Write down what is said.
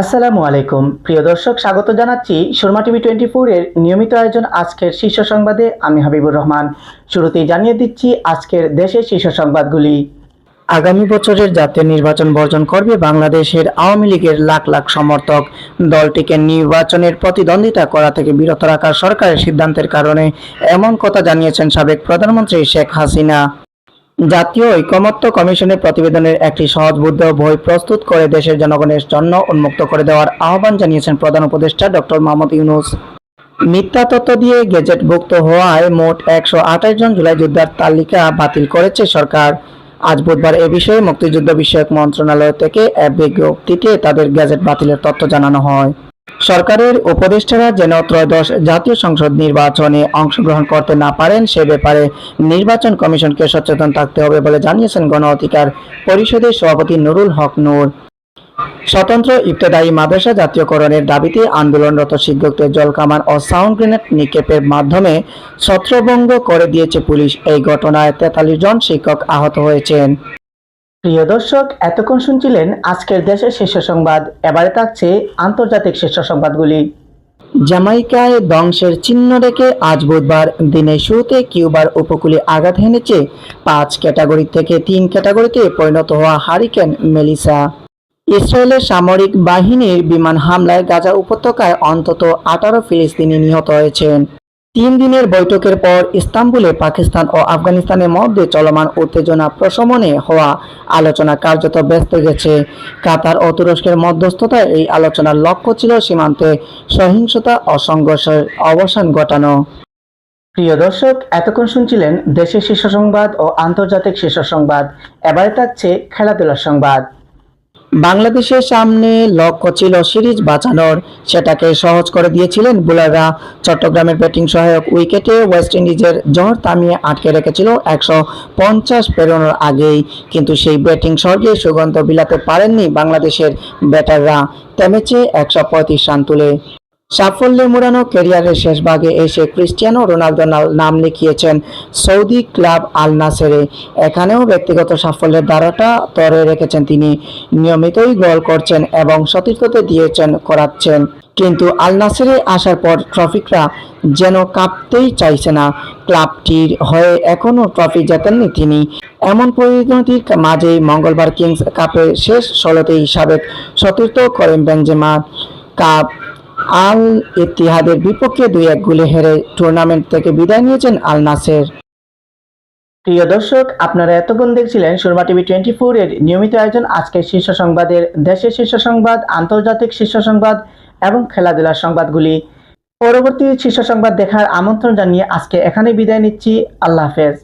আসসালামু আলাইকুম। প্রিয় দর্শক, স্বাগত জানাচ্ছি সুরমা টিভি টোয়েন্টি এর নিয়মিত আয়োজন আজকের শীর্ষ সংবাদে। আমি হাবিবুর রহমান। শুরুতেই জানিয়ে দিচ্ছি আজকের দেশের শীর্ষ সংবাদগুলি। আগামী বছরের জাতীয় নির্বাচন বর্জন করবে বাংলাদেশের আওয়ামী লীগের লাখ লাখ সমর্থক। দলটিকে নির্বাচনের প্রতিদ্বন্দ্বিতা করা থেকে বিরত রাখার সরকারের সিদ্ধান্তের কারণে এমন কথা জানিয়েছেন সাবেক প্রধানমন্ত্রী শেখ হাসিনা। জাতীয় ঐকমত্য কমিশনের প্রতিবেদনের একটি সহজবুদ্ধ বই প্রস্তুত করে দেশের জনগণের জন্য উন্মুক্ত করে দেওয়ার আহ্বান জানিয়েছেন প্রধান উপদেষ্টা ডক্টর মোহাম্মদ ইউনুস। মিথ্যা তথ্য দিয়ে গেজেটভুক্ত হওয়ায় মোট একশো আঠাশ জন জুলাই যোদ্ধার তালিকা বাতিল করেছে সরকার। আজ বুধবার এ বিষয়ে মুক্তিযুদ্ধ বিষয়ক মন্ত্রণালয় থেকে এক বিজ্ঞপ্তিতে তাদের গেজেট বাতিলের তথ্য জানানো হয়। সরকারের উপদেষ্টারা যেন ত্রয়োদশ জাতীয় সংসদ নির্বাচনে অংশগ্রহণ করতে না পারেন, সে ব্যাপারে নির্বাচন কমিশনকে সচেতন থাকতে হবে বলে জানিয়েছেন গণ অধিকার পরিষদের সভাপতি নুরুল হক নূর। স্বতন্ত্র ইবতদায়ী মাদ্রাসা জাতীয়করণের দাবিতে আন্দোলনরত শিক্ষকদের জলকামান ও সাউন্ড গ্রেনেড নিক্ষেপের মাধ্যমে ছত্রভঙ্গ করে দিয়েছে পুলিশ। এই ঘটনায় তেতাল্লিশ জন শিক্ষক আহত হয়েছেন। প্রিয় দর্শক, এতক্ষণ শুনছিলেন আজকের দেশের শীর্ষ সংবাদ। এবারে থাকছে আন্তর্জাতিক শীর্ষ সংবাদগুলি। জামাইকায় ধ্বংসের চিহ্ন রেখে আজ বুধবার দিনের শুরুতে কিউবার উপকূলে আঘাত হেনেছে পাঁচ ক্যাটাগরি থেকে তিন ক্যাটাগরিতে পরিণত হওয়া হারিকেন মেলিসা। ইসরায়েলের সামরিক বাহিনীর বিমান হামলায় গাজা উপত্যকায় অন্তত আঠারো ফিলিস্তিনি নিহত হয়েছেন। তিন দিনের বৈঠকের পর ইস্তাম্বুলে পাকিস্তান ও আফগানিস্তানের মধ্যে চলমান উত্তেজনা প্রশমনে হওয়া আলোচনা কার্যত ব্যস্ত গেছে। কাতার ও তুরস্কের মধ্যস্থতায় এই আলোচনার লক্ষ্য ছিল সীমান্তে সহিংসতা ও সংঘর্ষের অবসান ঘটানো। প্রিয় দর্শক, এতক্ষণ শুনছিলেন দেশের শীর্ষ সংবাদ ও আন্তর্জাতিক শীর্ষ সংবাদ। এবারে থাকছে খেলাধুলার সংবাদ। বাংলাদেশের সামনে লক্ষ্য ছিল সিরিজ বাঁচানোর। সেটাকে সহজ করে দিয়েছিলেন বোলাররা। চট্টগ্রামের ব্যাটিং সহায়ক উইকেটে ওয়েস্ট ইন্ডিজের জহর তামিয়ে আটকে রেখেছিল একশো পঞ্চাশ পেরোনোর আগেই। কিন্তু সেই ব্যাটিং স্বর্গে সুগন্ধ বিলাতে পারেননি বাংলাদেশের ব্যাটাররা। তেমেছে একশো পঁয়ত্রিশ রান তুলে। সাফল্যে মোড়ানো ক্যারিয়ারের শেষ ভাগে এসে ক্রিস্টিয়ানো রোনালদো নাম লিখিয়েছেন সৌদি ক্লাব আল নাসেরে। এখানেও ব্যক্তিগত সাফল্যের দ্বারাটা তরে রেখেছেন তিনি। নিয়মিতই গোল করছেন এবং সতীর্থতে দিয়েছেন, করাচ্ছেন। কিন্তু আল নাসেরে আসার পর ট্রফিকরা যেন কাঁপতেই চাইছে না। ক্লাবটির হয়ে এখনও ট্রফি জেতেননি তিনি। এমন পরিণতির মাঝেই মঙ্গলবার কিংস কাপের শেষ ষোলোতেই সাবেক সতীর্থ করেন বেঞ্জেমা কাপ আল ইতিহাদের বিপক্ষে দুই এক গোলে হেরে টুর্নামেন্ট থেকে বিদায় নিয়েছেন আল নাসের প্রিয় দর্শক, আপনারা এতক্ষণ দেখছিলেন সুরমা টিভি টোয়েন্টি ফোর এর নিয়মিত আয়োজন আজকের শীর্ষ সংবাদের দেশের শীর্ষ সংবাদ, আন্তর্জাতিক শীর্ষ সংবাদ এবং খেলাধুলার সংবাদগুলি। পরবর্তী শীর্ষ সংবাদ দেখার আমন্ত্রণ জানিয়ে আজকে এখানে বিদায় নিচ্ছি। আল্লাহ হাফেজ।